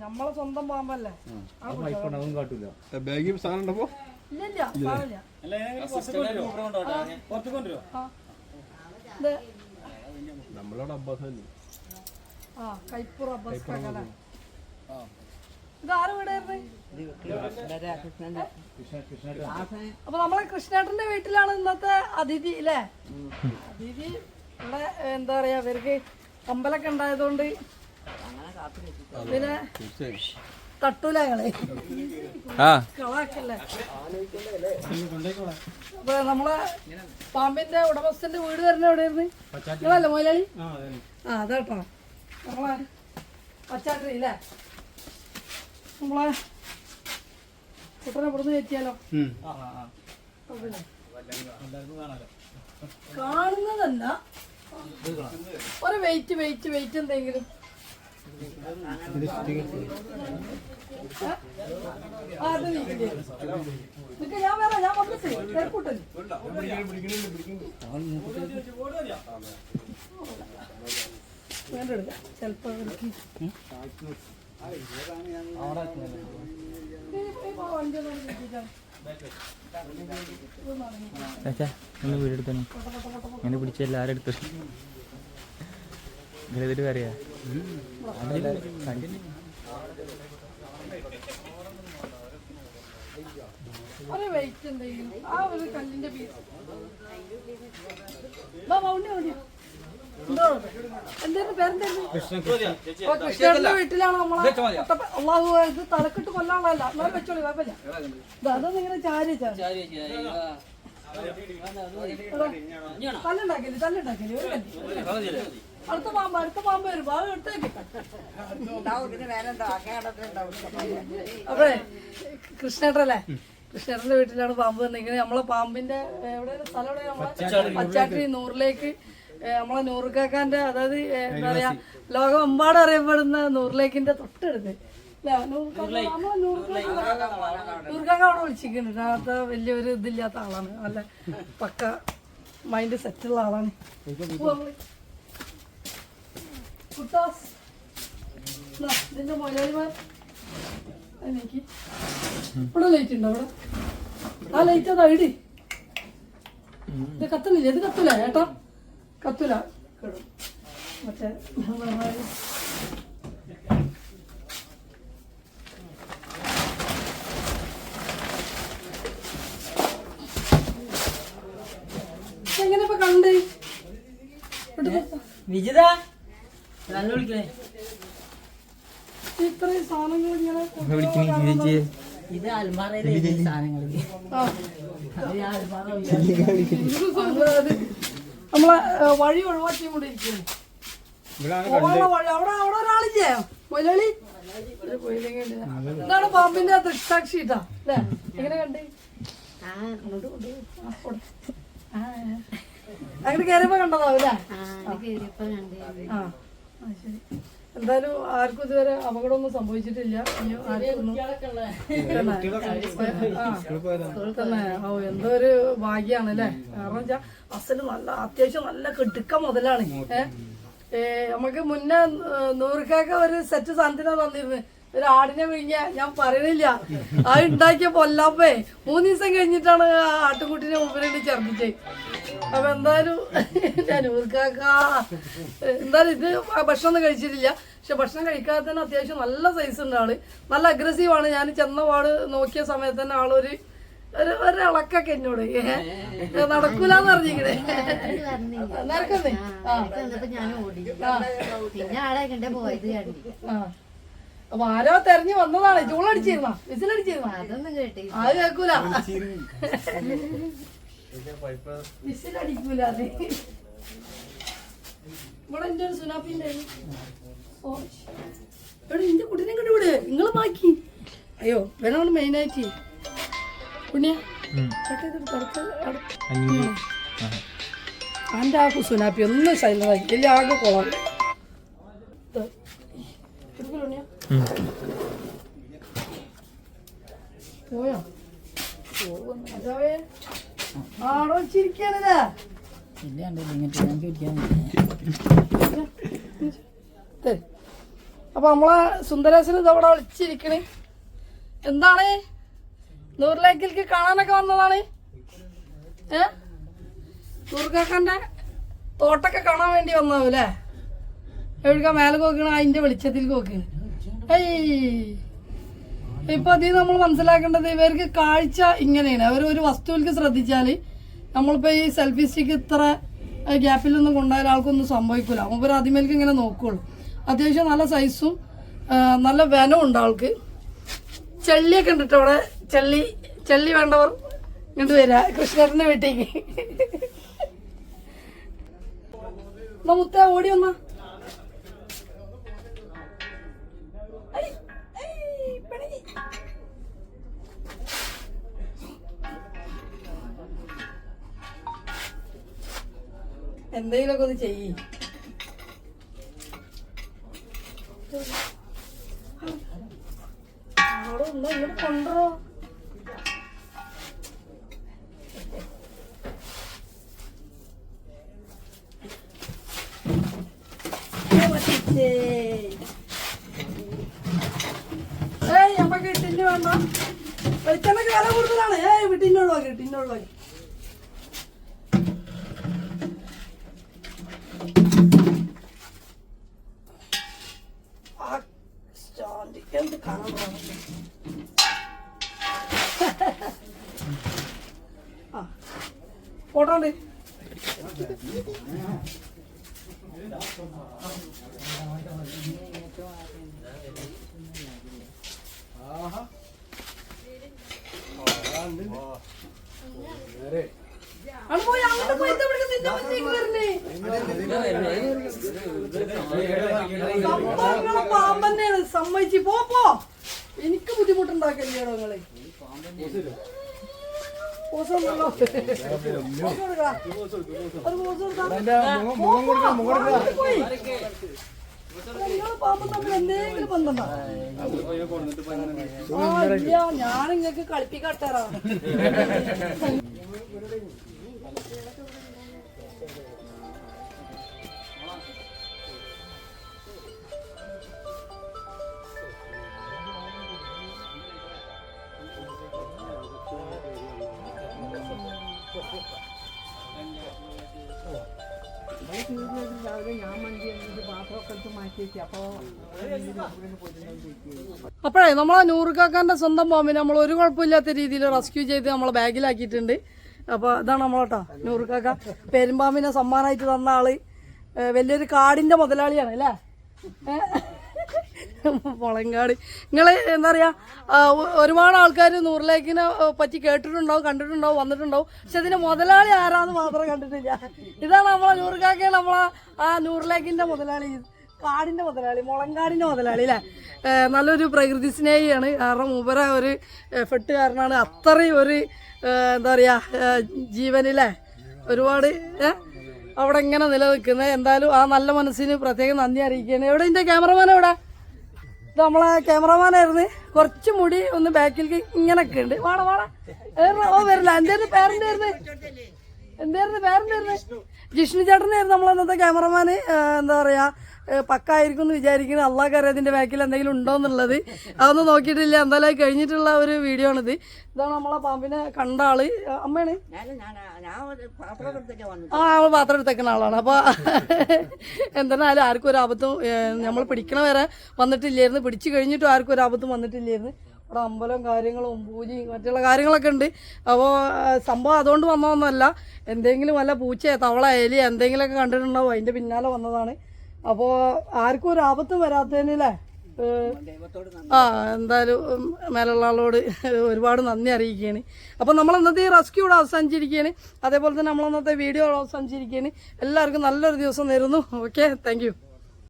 നമ്മളെ സ്വന്തം പാമ്പല്ലേ. ബാഗിൽ സാധനം ഉണ്ടപ്പോ? ആ. ഇത് അബ്ബാസ് ആ കൈപ്പുറ ബസ് കല അപ്പൊ നമ്മളെ കൃഷ്ണേട്ടന്റെ വീട്ടിലാണ് ഇന്നത്തെ അതിഥി അല്ലേ അതിഥി ഇവിടെ എന്താ പറയാ ഇവർക്ക് അമ്പലൊക്കെ ഉണ്ടായതുകൊണ്ട് പിന്നെ തട്ടൂല ഞങ്ങൾ. കളാക്കല്ലേ? അപ്പൊ നമ്മളെ പാമ്പിന്റെ ഉടമസ്ഥന്റെ വീട് വരുന്ന എവിടെയായിരുന്നു? നിങ്ങളല്ലേ മൊയിലാളി ആ അതാട്ടോ. നമ്മളെ പച്ചാട്ടി അല്ലേ നമ്മളെ കുട്ടനെ ഇവിടുന്ന് കയറ്റിയാലോ? കാണുന്നതല്ല. ഒരു വെയിറ്റ് വെയിറ്റ് വെയിറ്റ് എന്തെങ്കിലും. അത് നീക്കില്ലേ? ഞാൻ ഞാൻ വന്നിട്ട് തിരക്കൂട്ടല്ലേ വേണ്ട എടുക്കാം ചിലപ്പോ അവർക്ക് വണ്ടി ഒന്ന് വീടെടുത്തണം ഇങ്ങനെ പിടിച്ച എല്ലാരും എടുത്തു ഇതിട്ട് കറിയാ ഒരു വെയിറ്റ് എന്തെങ്കിലും ആ ഒരു കല്ലിന്റെ പീസ് എന്തായിരുന്നു പേരെന്തായിരുന്നു ഓ, കൃഷ്ണേട്ടന്റെ വീട്ടിലാണ് നമ്മളെ കുട്ടപ്പ- അള്ളാഹു ഇത് തലക്കിട്ട് കൊല്ലാനുള്ളതല്ല എന്നാലും വെച്ചോളൂ കുഴപ്പമില്ല. ഇത് അതൊന്നും ഇങ്ങനെ ചാരി ചാരി തല്ലുണ്ടാക്കില്ല തല്ലുണ്ടാക്കില്ല അടുത്ത പാമ്പ് അടുത്ത പാമ്പ് വരും. പാമ്പ് എടുത്തേക്ക്. അപ്പഴേ കൃഷ്ണേട്ടല്ലേ കൃഷ്ണേട്ടന്റെ വീട്ടിലാണ് പാമ്പ് വന്നിരിക്കുന്നത്. നമ്മളെ പാമ്പിന്റെ എവിടെ സ്ഥലം എവിടെ നമ്മളെ പച്ചാട്ടി നൂറിലേക്ക് നമ്മളെ നൂറുകാക്കാന്റെ അതായത് എന്താ പറയാ ലോകമെമ്പാടും അറിയപ്പെടുന്ന നൂറിലേക്കിന്റെ തൊട്ടടുത്ത്. നൂറുക്കാക്ക അവിടെ വിളിച്ചിരിക്കുന്നുണ്ട്. അത് വലിയൊരു ഇതില്ലാത്ത ആളാണ്. നല്ല പക്ക മൈൻഡ് സെറ്റ് ഉള്ള ആളാണ്. കുട്ടാസ്. ദാ, ഇതിന്റെ മലയാളിമാർ എനിക്ക്. ഇവിടെ ലൈറ്റ് ഉണ്ടോ അവിടെ? ആ ലൈറ്റ് അതാ ഇടി. ഇത് കത്തുന്നില്ല? ഇത് കത്തൂല ഏട്ടാ. കത്തൂല. കിടും. മറ്റേ നമ്മളെ എങ്ങനെ ഇപ്പൊ കണ്ട്? വിജിത? നല്ല വിളിക്കണേ. ഇത്രയും സാധനങ്ങൾ ഇങ്ങനെ ഇത് അൽമാറയിലെ സാധനങ്ങൾ നമ്മളെ വഴി ഒഴിവാക്കി കൊണ്ടിരിക്കുന്നു പോവാനുള്ള വഴി അവിടെ അവിടെ ഒരാളില്ലേ? മലയാളി എന്താണ്. ഇതാണ് പാമ്പിന്റെ ദൃക്സാക്ഷി ഇട്ടാ അല്ലേ? എങ്ങനെ കണ്ട്? അങ്ങനെ കയറിയപ്പോ കണ്ടതാവൂല്ലേ എന്തായാലും ആർക്കും ഇതുവരെ അപകടമൊന്നും സംഭവിച്ചിട്ടില്ല. ഇനി ആർക്കൊന്നും ആ ഓ എന്തോ ഒരു ഭാഗ്യാണ് അല്ലേ കാരണം വെച്ചാ അസൽ നല്ല അത്യാവശ്യം നല്ല കെടുക്ക മുതലാണ്. നമുക്ക് മുന്നേ നൂറുക്കൊക്കെ ഒരു സെറ്റ് സാധനത്തിനാ തന്നിരുന്നത് ഒരു ആടിനെ വിഴിഞ്ഞ ഞാൻ പറയണില്ല. അത് ഉണ്ടാക്കിയ പൊല്ലാപ്പേ മൂന്ന് ദിവസം കഴിഞ്ഞിട്ടാണ് ആ ആട്ടുകുട്ടിനെ മുമ്പിലേക്ക് ഛർദിച്ചത് അപ്പൊ എന്തായാലും ഞാൻ നൂറുക്കാക്ക എന്തായാലും ഇത് ഭക്ഷണം ഒന്നും കഴിച്ചിട്ടില്ല. പക്ഷെ ഭക്ഷണം കഴിക്കാതെ തന്നെ അത്യാവശ്യം നല്ല സൈസ് ഉണ്ട് ആൾ. നല്ല അഗ്രസീവ് ആണ്. ഞാൻ ചെന്ന പാട് നോക്കിയ സമയത്ത് തന്നെ ആളൊരു ഒരു ഒരു ഇളക്കൊക്കെ എന്നോട്. നടക്കൂലെന്ന് പറഞ്ഞിരിക്കണേ. നടക്കുന്നേ? അപ്പൊ ആരോ തെരഞ്ഞു വന്നതാണ്. ചൂളടിച്ചിരുന്ന വിസിലടിച്ചിരുന്ന? അതൊന്നും കേട്ടി അത് കേൾക്കൂല. വിസിലടിക്കൂല അത് ഇവിടെ എന്റെ ഒരു സുനാപ്പിന്റെ എവിടെ എന്റെ കുട്ടീനെ കണ്ടു ഇവിടെ? നിങ്ങൾ ബാക്കി അയ്യോ വേണം മെയിനായിട്ട് പുണ്യ അവന്റെ ആ സുനാപ്പി ഒന്നും സൈലന്റാക്കി വലിയ ആകെ കുളം. ഇത്. എടുക്കലോ ഉണ്ണിയാ? പോയോ? അതാവേ. അപ്പൊ നമ്മളെ സുന്ദരേശന് ഇതവിടെ വിളിച്ചിരിക്കണ്. എന്താണ്? നൂറിലേക്കിലേക്ക് കാണാനൊക്കെ വന്നതാണ്. ഏ? നൂറുകാക്കന്റെ തോട്ടൊക്കെ കാണാൻ വേണ്ടി വന്നതാവും അല്ലേ? എവിടുക്കാ മേലെ നോക്കണ? അതിന്റെ വെളിച്ചത്തിൽ നോക്കണ് ഏയ്. ഇപ്പൊ അതിൽ നമ്മൾ മനസ്സിലാക്കേണ്ടത് ഇവർക്ക് കാഴ്ച ഇങ്ങനെയാണ്. അവർ ഒരു വസ്തുവിലേക്ക് ശ്രദ്ധിച്ചാൽ നമ്മളിപ്പോ ഈ സെൽഫി സ്റ്റിക്ക് ഇത്ര ഗ്യാപ്പിലൊന്നും കൊണ്ടുപോയാൽ ആൾക്കൊന്നും സംഭവിക്കില്ല അവർ അതിമേൽക്ക് ഇങ്ങനെ നോക്കുള്ളൂ. അത്യാവശ്യം നല്ല സൈസും നല്ല വനവും ഉണ്ട് ആൾക്ക്. ചെള്ളിയൊക്കെ ഉണ്ട് ട്ടോ അവിടെ. ചെള്ളി ചെള്ളി വേണ്ടവർ ഇങ്ങോട്ട് വരാ. കൃഷ്ണേട്ടന്റെ വീട്ടേക്ക് മുത്ത ഓടി വന്നാ. എന്തെങ്കിലുമൊക്കെ ഒന്ന് ചെയ്യ്. അവിടെ ഒന്ന് ഇങ്ങോട്ട് കൊണ്ടുവരോ. ഏയ് നമുക്ക് ടിന്ന് വേണ്ട വെളിച്ചെണ്ണക്ക് വില കൂടുതലാണ്. ഏയ് ആ സ്റ്റാൻഡ് എന്ത് കാണാൻ ആ ഫോട്ടോ നിങ്ങൾ ഞാൻ ഉണ്ടല്ലോ. പോസ് പാമ്പും തമ്മിൽ എന്തെങ്കിലും ബന്ധമുണ്ടോ? ആ, അപ്പോഴേ നൂറുകാക്കാന്റെ സ്വന്തം ബോംബിനെ നമ്മൾ ഒരു കുഴപ്പമില്ലാത്ത രീതിയിൽ റെസ്ക്യൂ ചെയ്ത് നമ്മൾ ബാഗിലാക്കിയിട്ടുണ്ട് അപ്പോൾ ഇതാണ് നമ്മളോട്ടോ നൂറുകാക്ക പെരുമ്പാമ്പിനെ സമ്മാനമായിട്ട് തന്ന ആൾ വലിയൊരു കാടിന്റെ മുതലാളിയാണ് അല്ലേ? മുളങ്കാട്. നിങ്ങൾ എന്താ പറയുക ഒരുപാട് ആൾക്കാർ നൂറിലേക്കിനെ പറ്റി കേട്ടിട്ടുണ്ടാവും കണ്ടിട്ടുണ്ടാവും വന്നിട്ടുണ്ടാവും. പക്ഷെ അതിന് മുതലാളി ആരാന്ന് മാത്രം കണ്ടിട്ടില്ല. ഇതാണ് നമ്മളെ നൂറുകാക്ക നമ്മളെ ആ നൂറിലേക്കിന്റെ മുതലാളി. കാടിന്റെ മുതലാളി മുളങ്കാടിന്റെ മുതലാളി അല്ലേ? നല്ലൊരു പ്രകൃതി സ്നേഹിയാണ്. കാരണം മൂപ്പര ഒരു എഫർട്ട് കാരണമാണ് അത്രയും ഒരു എന്താ പറയുക ഏ, ജീവനിലെ ഒരുപാട് അവിടെ ഇങ്ങനെ നിലനിൽക്കുന്നത്. എന്തായാലും ആ നല്ല മനസ്സിന് പ്രത്യേകം നന്ദി അറിയിക്കുകയാണ്. എവിടെ? ഇതിന്റെ ക്യാമറമാൻ എവിടെ? നമ്മളെ ക്യാമറമാനായിരുന്നു കുറച്ച് മുടി ഒന്ന് ബാക്കിലേക്ക് ഇങ്ങനൊക്കെ ഉണ്ട് വാടാ വാടാ ഓ വരില്ല എന്തായിരുന്നു പേരെന്തായിരുന്നു എന്തായിരുന്നു? പേരെന്തായിരുന്നു ജിഷ്ണു ചേട്ടനായിരുന്നു നമ്മൾ അന്നത്തെ ക്യാമറമാന് എന്താ പറയാ പക്ക പക്കായിരിക്കും എന്ന് വിചാരിക്കുന്നത് അള്ളാഹ് അറിയാം ഇതിന്റെ ബാക്കിൽ എന്തെങ്കിലും ഉണ്ടോ എന്നുള്ളത്. അതൊന്നും നോക്കിയിട്ടില്ല. എന്തായാലും കഴിഞ്ഞിട്ടുള്ള ഒരു വീഡിയോ ആണിത്. ഇതാണ് നമ്മളെ പാമ്പിനെ കണ്ട ആൾ. അമ്മയാണ്? ആ നമ്മൾ പാത്രം എടുത്തേക്കുന്ന ആളാണ്. അപ്പൊ എന്തായാലും ആർക്കും ഒരു ആപത്തും നമ്മൾ പിടിക്കണ വരെ വന്നിട്ടില്ലായിരുന്നു. പിടിച്ചു കഴിഞ്ഞിട്ടും ആർക്കും ഒരു ആപത്തും വന്നിട്ടില്ലായിരുന്നു. അവിടെ അമ്പലം കാര്യങ്ങളും പൂജയും മറ്റുള്ള കാര്യങ്ങളൊക്കെ ഉണ്ട്. അപ്പോൾ സംഭവം അതുകൊണ്ട് വന്നതൊന്നുമല്ല എന്തെങ്കിലും വല്ല പൂച്ചയോ തവള എലി എന്തെങ്കിലുമൊക്കെ കണ്ടിട്ടുണ്ടാവും. അതിന്റെ പിന്നാലെ വന്നതാണ്. അപ്പോൾ ആർക്കും ഒരു ആപത്തും വരാത്തതിനല്ലേ ആ എന്തായാലും മേലുള്ള ആളോട് ഒരുപാട് നന്ദി അറിയിക്കുകയാണ്. അപ്പോൾ നമ്മൾ ഇന്നത്തെ ഈ റെസ്ക്യൂ ഇവിടെ അവസാനിച്ചിരിക്കുകയാണ്. അതേപോലെ തന്നെ നമ്മൾ ഇന്നത്തെ വീഡിയോ അവസാനിച്ചിരിക്കുകയാണ്. എല്ലാവർക്കും നല്ലൊരു ദിവസം നേരുന്നു. Okay thank